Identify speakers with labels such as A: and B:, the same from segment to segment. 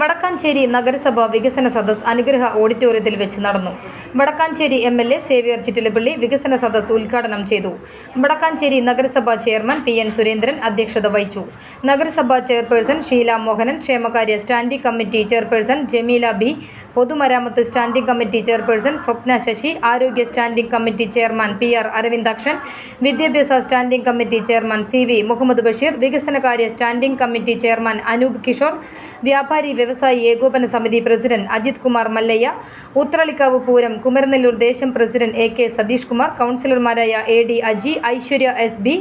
A: വടക്കാഞ്ചേരി നഗരസഭ വികസന സദസ് അനുഗ്രഹ ഓഡിറ്റോറിയത്തിൽ വെച്ച് നടന്നു. Vadakkanchery M L A Xavier Chittilappally വികസന സദസ് ഉദ്ഘാടനം ചെയ്തു. വടക്കാഞ്ചേരി നഗരസഭാ ചെയർമാൻ പി എൻ സുരേന്ദ്രൻ അധ്യക്ഷത വഹിച്ചു. നഗരസഭാ ചെയർപേഴ്സൺ ഷീല മോഹനൻ ക്ഷേമകാര്യ standing committee chairperson Jameela B പൊതുമരാമത്ത് standing committee chairperson Swapna Sasi ആരോഗ്യ standing committee chairman P R Aravindakshan വിദ്യാഭ്യാസ standing committee chairman C V Muhammad Basheer വികസനകാര്യ standing committee chairman Anoop Kishore വ്യാപാരി വ്യവസായി ഏകോപന സമിതി പ്രസിഡന്റ് അജിത് കുമാർ മല്ലയ്യ ഉത്രളിക്കാവ് പൂരം കുമരനെല്ലൂർ ദേശം president A K Satheesh Kumar കൗൺസിലർമാരായ A D Aji Aishwarya S B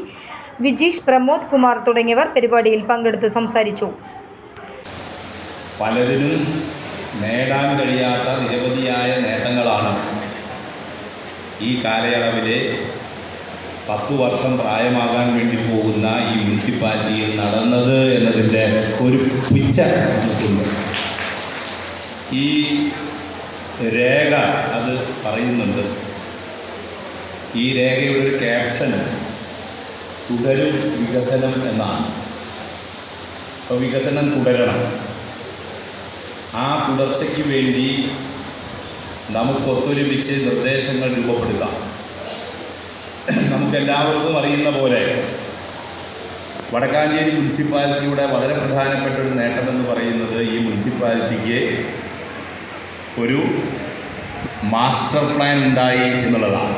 A: Vijeesh Pramod Kumar തുടങ്ങിയവർ പരിപാടിയിൽ പങ്കെടുത്ത് സംസാരിച്ചു.
B: പലതിനും നേടാൻ കഴിയാത്ത നിരവധിയായ നേട്ടങ്ങളാണ് ഈ കാലയളവിലെ പത്തു വർഷം പ്രായമാകാൻ വേണ്ടി പോകുന്ന ഈ മുനിസിപ്പാലിറ്റിയിൽ എന്നതിന്റെ ഒരു പിച്ച നമുക്കുണ്ട് ഈ രേഖ അത് പറയുന്നുണ്ട്. ഈ രേഖയുടെ ഒരു ക്യാപ്ഷൻ തുടരും വികസനം എന്നാണ്. അപ്പോൾ വികസനം തുടരണം. ആ തുടർച്ചയ്ക്ക് വേണ്ടി നമുക്ക് ഒത്തൊരുമിച്ച് നിർദ്ദേശങ്ങൾ രൂപപ്പെടുത്താം. നമുക്കെല്ലാവർക്കും അറിയുന്ന പോലെ വടക്കാഞ്ചേരി മുനിസിപ്പാലിറ്റിയുടെ വളരെ പ്രധാനപ്പെട്ട ഒരു നേട്ടമെന്ന് പറയുന്നത് ഈ മുനിസിപ്പാലിറ്റിക്ക് ഒരു മാസ്റ്റർ പ്ലാൻ ഉണ്ടായി എന്നുള്ളതാണ്.